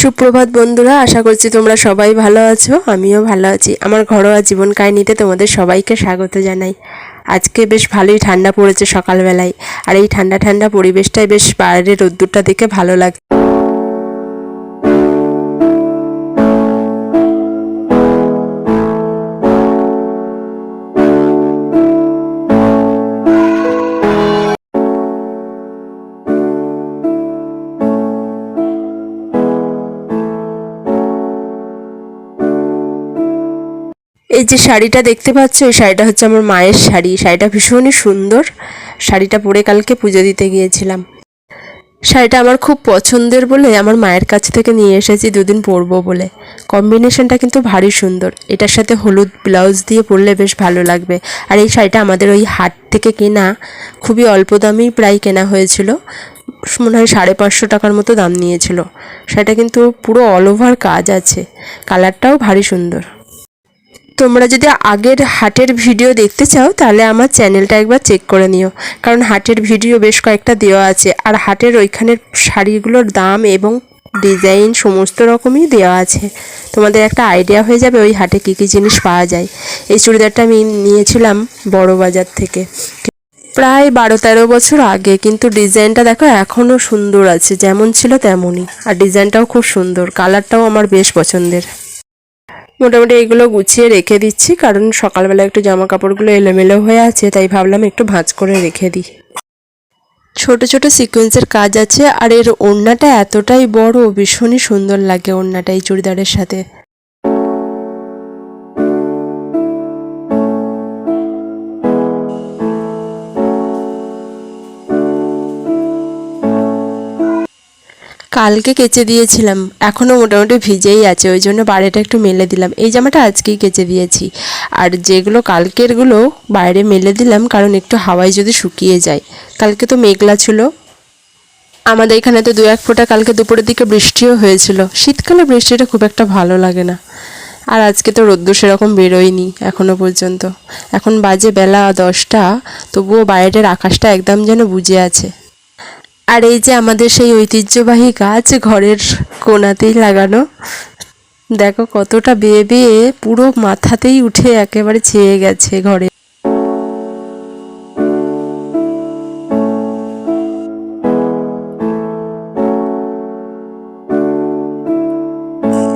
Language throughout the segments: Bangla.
সুপ্রভাত বন্ধুরা, আশা করছি তোমরা সবাই ভালো আছো, আমিও ভালো আছি। আমার ঘরোয়া জীবন কাহিনীতে তোমাদের সবাইকে স্বাগত জানাই। আজকে বেশ ভালোই ঠান্ডা পড়েছে সকালবেলায়, আর এই ঠান্ডা ঠান্ডা পরিবেশটাই বেশ বাইরের রোদ্দুরটা দেখে ভালো লাগে এই যে শাড়িটা দেখতে পাচ্ছ, এই শাড়িটা হচ্ছে আমার মায়ের শাড়ি। শাড়িটা ভীষণই সুন্দর। শাড়িটা পরে কালকে পুজো দিতে গিয়েছিলাম। শাড়িটা আমার খুব পছন্দের বলে আমার মায়ের কাছ থেকে নিয়ে এসেছি, দুদিন পরবো বলে। কম্বিনেশনটা কিন্তু ভারী সুন্দর। এটার সাথে হলুদ ব্লাউজ দিয়ে পরলে বেশ ভালো লাগবে। আর এই শাড়িটা আমাদের ওই হাট থেকে কেনা, খুবই অল্প দামেই প্রায় কেনা হয়েছিল। মনে হয় সাড়ে পাঁচশো টাকার মতো দাম নিয়েছিল। শাড়িটা কিন্তু পুরো অল ওভার কাজ আছে। কালারটাও ভারী সুন্দর। তোমরা যদি আগের হাটের ভিডিও দেখতে চাও, তাহলে আমার চ্যানেলটা একবার চেক করে নিও। কারণ হাটের ভিডিও বেশ কয়েকটা দেওয়া আছে। আর হাটের ওইখানের শাড়িগুলোর দাম এবং ডিজাইন সমস্ত রকমই দেওয়া আছে। তোমাদের একটা আইডিয়া হয়ে যাবে ওই হাটে কী কী জিনিস পাওয়া যায়। এই চুড়িদারটা আমি নিয়েছিলাম বড় বাজার থেকে। প্রায় বারো তেরো বছর আগে, কিন্তু ডিজাইনটা দেখো এখনও সুন্দর আছে, যেমন ছিল তেমনই। আর ডিজাইনটাও খুব সুন্দর, কালারটাও আমার বেশ পছন্দের। মোটামুটি এগুলো গুছিয়ে রেখে দিচ্ছি, কারণ সকালবেলা একটু জামা কাপড়গুলো এলোমেলো হয়ে আছে, তাই ভাবলাম একটু ভাঁজ করে রেখে দিই। ছোট ছোট সিকোয়েন্সের কাজ আছে, আর এর ওড়নাটা এতটাই বড়, ভীষণই সুন্দর লাগে ওড়নাটা এই চুড়িদারের সাথে। কালকে কেচে দিয়েছিলাম। এখনও মোটামুটি ভিজেই আছে, ওই জন্য বাইরেটা একটু মেলে দিলাম। এই জামাটা আজকেই কেচে দিয়েছি। আর যেগুলো কালকেরগুলো বাইরে মেলে দিলাম, কারণ একটু হাওয়ায় যদি শুকিয়ে যায়। কালকে তো মেঘলা ছিল। আমাদের এখানে তো দু এক ফোঁটা কালকে দুপুরের দিকে বৃষ্টিও হয়েছিল। শীতকালে বৃষ্টিটা খুব একটা ভালো লাগে না। আর আজকে তো রোদ্দুর সেরকম বেরোয়নি এখনও পর্যন্ত। এখন বাজে বেলা দশটা, তবুও বাইরের আকাশটা একদম যেন বুঝে আছে। আর এই যে আমাদের সেই ঐতিহ্যবাহী গাছ ঘরের কোণাতেই লাগানো, দেখো কতটা বেয়ে বেয়ে পুরো মাথাতেই উঠে একেবারে ছেয়ে গেছে ঘরে।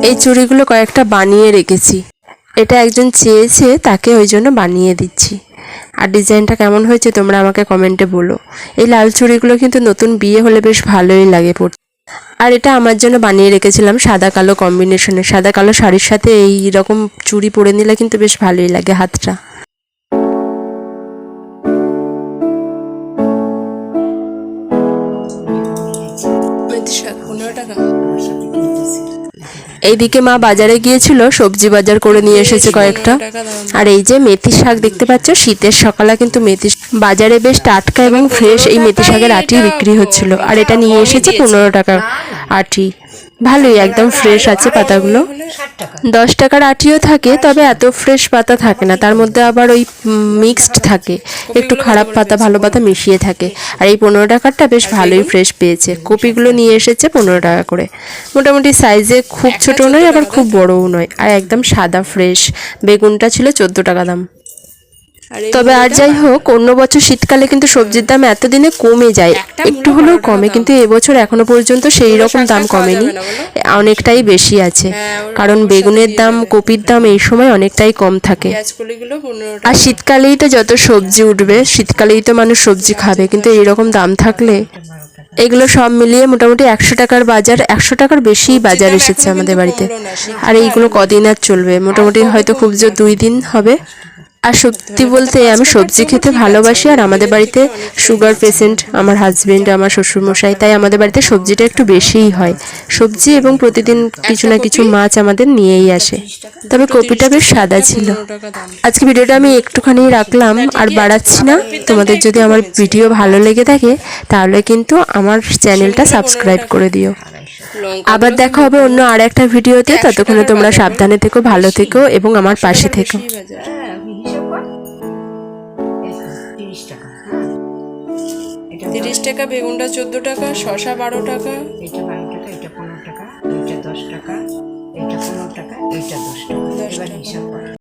এই চুড়িগুলো কয়েকটা বানিয়ে রেখেছি। এটা একজন চেয়েছে, তাকে ওই জন্য বানিয়ে দিচ্ছি। আর ডিজাইনটা কেমন হয়েছে তোমরা আমাকে কমেন্টে বলো। এই লাল চুড়িগুলো কিন্তু নতুন বিয়ে হলে বেশ ভালোই লাগে পড়তে। আর এটা আমার জন্য বানিয়ে রেখেছিলাম সাদা কালো কম্বিনেশনে সাদা কালো শাড়ির সাথে এই রকম চুড়ি পরে নিলে কিন্তু বেশ ভালোই লাগে হাতটা। এইদিকে মা বাজারে গিয়েছিল সবজি বাজার করে নিয়ে এসেছে কয়েকটা। আর এই যে মেথি শাক দেখতে পাচ্ছ শীতের সকালে কিন্তু মেথি বাজারে বেশ টাটকা এবং ফ্রেশ এই মেথি শাকের আটি বিক্রি হচ্ছিল। আর এটা নিয়ে এসেছে পনেরো টাকা। আটি ভালোই, একদম ফ্রেশ আছে পাতাগুলো। দশ টাকার আটিও থাকে, তবে এত ফ্রেশ পাতা থাকে না। তার মধ্যে আবার ওই মিক্সড থাকে। একটু খারাপ পাতা, ভালো পাতা মিশিয়ে থাকে। আর এই পনেরো টাকারটা বেশ ভালোই ফ্রেশ পেয়েছে। কপিগুলো নিয়ে এসেছে পনেরো টাকা করে। মোটামুটি সাইজে খুব ছোটো নয়, আবার খুব বড়ও নয়। আর একদম সাদা ফ্রেশ বেগুনটা ছিল চোদ্দ টাকা দাম। তবে আর যাই হোক অন্য বছর শীতকালে কিন্তু সবজির দাম এতদিনে কমে যায়। একটু হলেও কমে কিন্তু এবছর এখনও পর্যন্ত সেই রকম দাম কমেনি। অনেকটাই বেশি আছে। কারণ বেগুনের দাম কপির দাম এই সময় অনেকটাই কম থাকে। আর শীতকালেই তো যত সবজি উঠবে শীতকালেই তো মানুষ সবজি খাবে কিন্তু এইরকম দাম থাকলে এগুলো সব মিলিয়ে মোটামুটি একশো টাকার বাজার একশো টাকার বেশি বাজার এসেছে আমাদের বাড়িতে। আর এইগুলো কদিন আর চলবে? মোটামুটি হয়তো খুব জোর দুই দিন হবে। আর সত্যি বলতে আমি সবজি খেতে ভালোবাসি আর আমাদের বাড়িতে সুগার পেশেন্ট আমার হাজব্যান্ড আমার শ্বশুরমশাই, তাই আমাদের বাড়িতে সবজিটা একটু বেশিই হয়। সবজি এবং প্রতিদিন কিছু না কিছু মাছ আমাদের নিয়েই আসে। তবে কপিটা বেশ সাদা ছিল। আজকে ভিডিওটা আমি একটুখানি রাখলাম আর বাড়াচ্ছি না। তোমাদের যদি আমার ভিডিও ভালো লেগে থাকে, তাহলে কিন্তু আমার চ্যানেলটা সাবস্ক্রাইব করে দিও। আবার দেখা হবে অন্য আর একটা ভিডিওতে। ততক্ষণে তোমরা সাবধানে থেকো, ভালো থেকো এবং আমার পাশে থেকো। তিরিশ টাকা বেগুনটা চোদ্দ টাকা শশা বারো টাকা। এটা বারো টাকা এটা পনেরো টাকা এটা দশ টাকা এটা পনেরো টাকা এটা দশ টাকা। এবার হিসাব কর।